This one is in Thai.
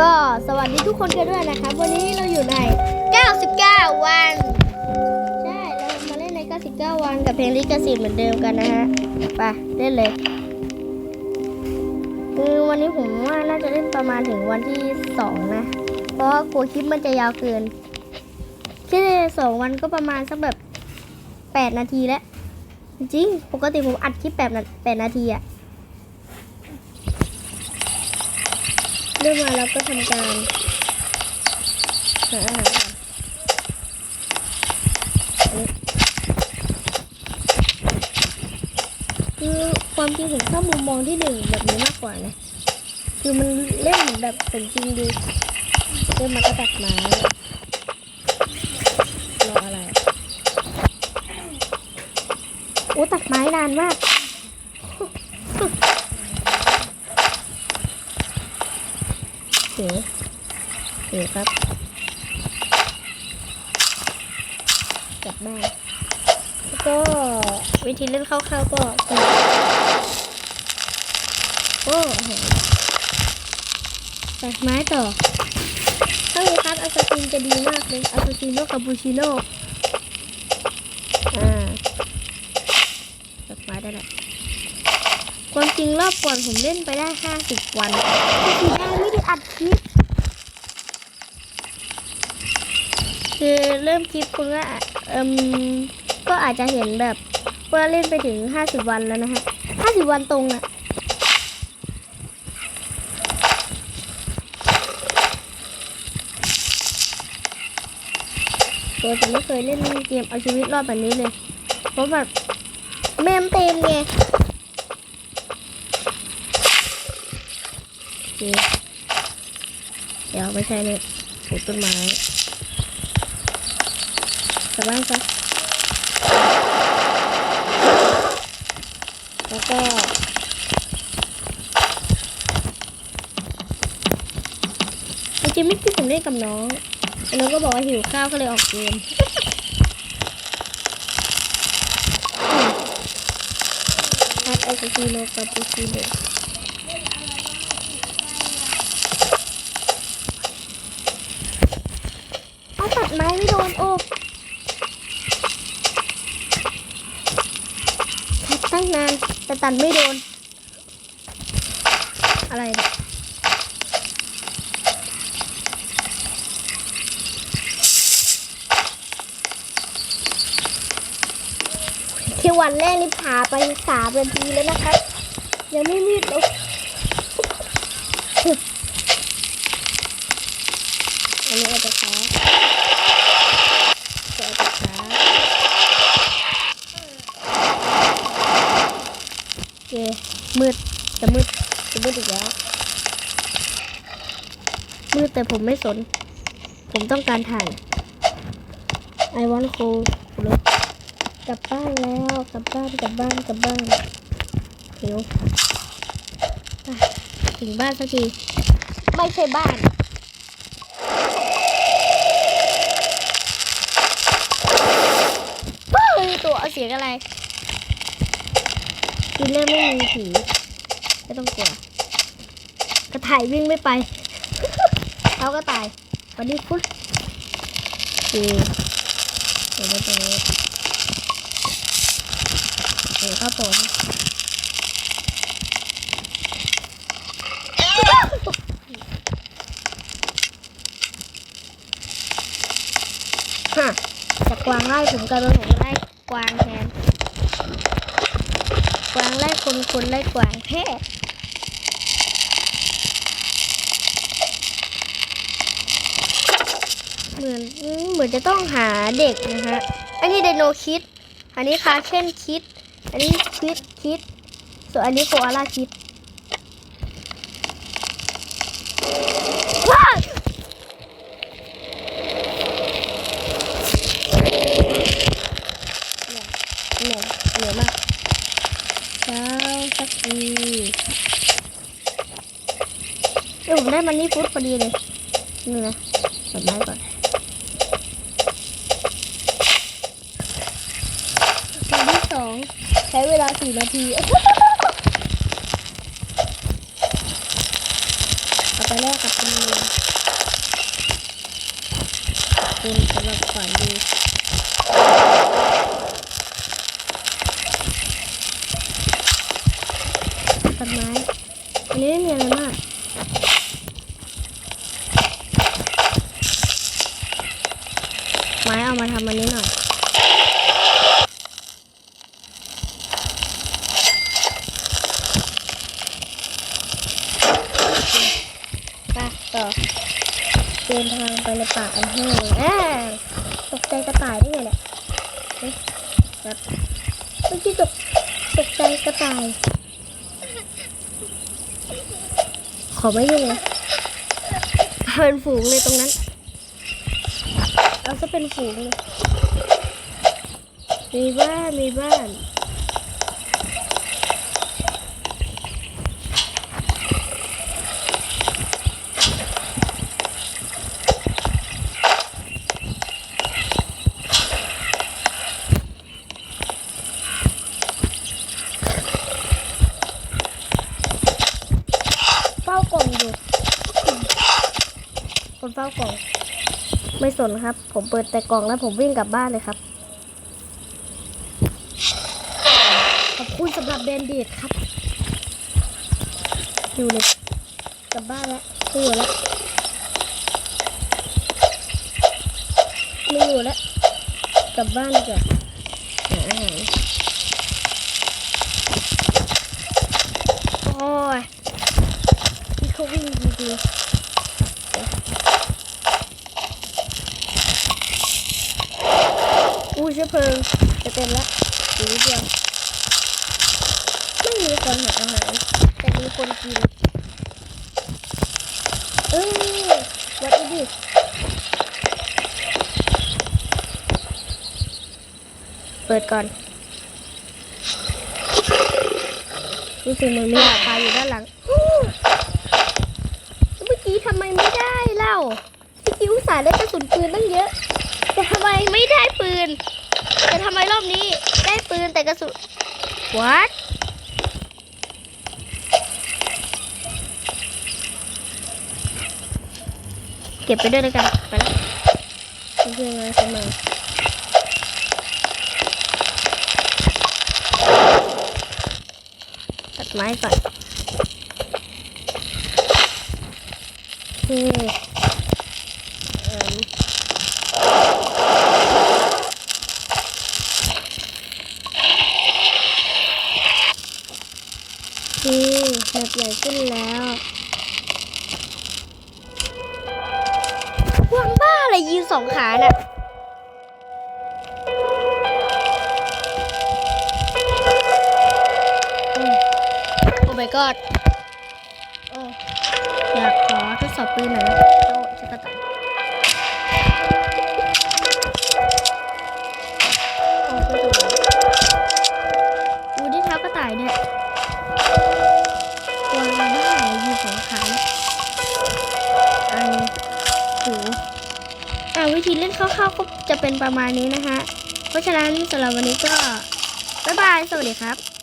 ก็สวัสดีทุกคนกันด้วยนะครับ วันนี้เราอยู่ใน 99 วัน ใช่เรามาเล่นใน 99 วันกับเพลงลิขสิทธิ์เหมือนเดิมกันนะฮะไปเล่นเลยคือวันนี้ผมว่าน่าจะเล่นประมาณถึงวันที่ 2 นะ เพราะกลัวคลิปมันจะยาวเกินแค่สองวันก็ประมาณสักแบบ 8 นาทีแล้ว จริง ปกติผมอัดคลิปแบบนั้น8นาทีอะ เริ่มมาแล้วก็ทำการหาอาหารคือความจริงผมชอบมุมมองที่หนึ่งแบบนี้มากกว่านะคือมันเล่นเหมือนแบบเป็นจริงดีเริ่มมาก็ตัดไม้รออะไรอะโอ้ตัดไม้นานมาก โอ เคโอเคครับกลับบ้านแล้วก็วิธีเล่นคร่าวๆก็คือโอ้โหตัดไม้ต่อถ้ามีคัสอัสซินจะดีมากเลยอัสซินโนคาปูชิโน่อ่าตัดไม้ได้แหละ ความจริงรอบก่อนผมเล่นไปได้50วันแต่สีแดงไม่ได้อัดคลิป คือเริ่มคลิปคุณก็อาเอิมก็อาจจะเห็นแบบว่าเล่นไปถึง50วันแล้วนะฮะ50วันตรงอะตัวผมไม่เคยเล่นเกมเอาชีวิตรอดแบบนี้เลย เพราะแบบแมมเต็มไงโอ เดี๋ยวไม่ใช่เนี่ยปลูกต้นไม้กลับบ้านซะแล้วก็จริงไม่คิดผมเล่นกับน้องไอ้น้องก็บอกว่าหิวข้าวก็เลยออกเกมฮัทไอซ์ซีโนคาปูชิโน ไม้ไม่โดนโอ้ตัดตั้งนานแต่ตัดไม่โดน อะไรเนี่ยที่วันแรกนี่ผ่าไปสามนาทีแล้วนะครับยังไม่มืดเลยอันนี้อาจจะช้ก็อาจจะช้า โอเค มืดจะมืดจะมืดอีกแล้ว มืดแต่ผมไม่สน ผมต้องการถ่าย I want to กลับบ้านแล้วกลับบ้านกลับบ้านกลับบ้านเดี๋ยวไปถึงบ้านสักที ไม่ใช่บ้านตัวเอาเสียงอะไร กินเล่ไม่มีผีไม่ต้องกลัวกระถ่ายวิ่งไม่ไปเขาก็ตายวันนี้พุทธคือเดี๋ยวไว้ตรงนี้เดี๋ยวครับผมฮะจากกวางไล่ผมกลายเป็นผมไล่กวางแทน กวางไล่คนคนไล่กวางแพ้เหมือนเหมือนจะต้องหาเด็กนะฮะ อันนี้ไดโนคิด อันนี้คาเคนคิด อันนี้คิดคิด ส่วนอันนี้โคอาลาคิดว้าวเหนื่อยเหนื่อยเหนื่อยมาก เช้า สักทีเออผมได้มันนี่ฟุตพอดีเลยนี่นะกดไม้ก่อนวันที่สองใช้เวลาสี่นาทีเอาไปแลกกับคุณลุงขอบคุณสำหรับขวัญดีต้นไม้ อันนี้มีอะไรมากไม้เอามาทำอันนี้หน่อยไปต่อเดินทางไปในป่าอันแห้งแอบตกใจกระต่ายได้ไงเนี่ยเฮ้ยแบบเมื่อกี้ตกตกใจกระต่าย ข อไม่ยุ่งเลยเป็นฝูงเลยตรงนั้นเอาจะเป็นฝูงเลยมีบ้านมีบ้าน เฝ้ากล่องอยู่ คนเฝ้ากล่อง ไม่สนครับ ผมเปิดแต่กล่องแล้วผมวิ่งกลับบ้านเลยครับ ขอบคุณสำหรับแบนเดดครับ อยู่เลยกลับบ้านแล้วไม่อยู่แล้วไม่อยู่แล้วกลับบ้านดีกว่าหาอาหารโอ้ยนี่เขาวิ่งจริงๆ เชื้อเพลิงจะเต็มแล้วอยู่นิดเดียวไม่มีคนหาอาหารแต่มีคนกินเออวัดอีดิเปิดก่อนรู้สึกเหมือนมีหลังคาอยู่ด้านหลังเมื่อกี้ทำไมไม่ได้เล่าเมื่อกี้อุตส่าห์ได้กระสุนปืนตั้งเยอะ แต่ทำไมไม่ได้ปืน แต่ทำไมรอบนี้ได้ ปืนแต่กระสุน what เก็บไปด้วยเลยกัน ไปแล้วเพื่อนมาเสมอตัดไม้ก่อนโอเคเอิ่ม นี่ แบบใหญ่ขึ้นแล้ววางบ้าอะไรยืนสองขาน่ะโอ้โอ้ my god โอ้อยากขอทดสอบปืนหน่อย ของขาอันหูอ่าวิธีเล่นคร่าวๆก็จะเป็นประมาณนี้นะคะ เพราะฉะนั้นสำหรับวันนี้ก็ บ๊ายบาย สวัสดีครับ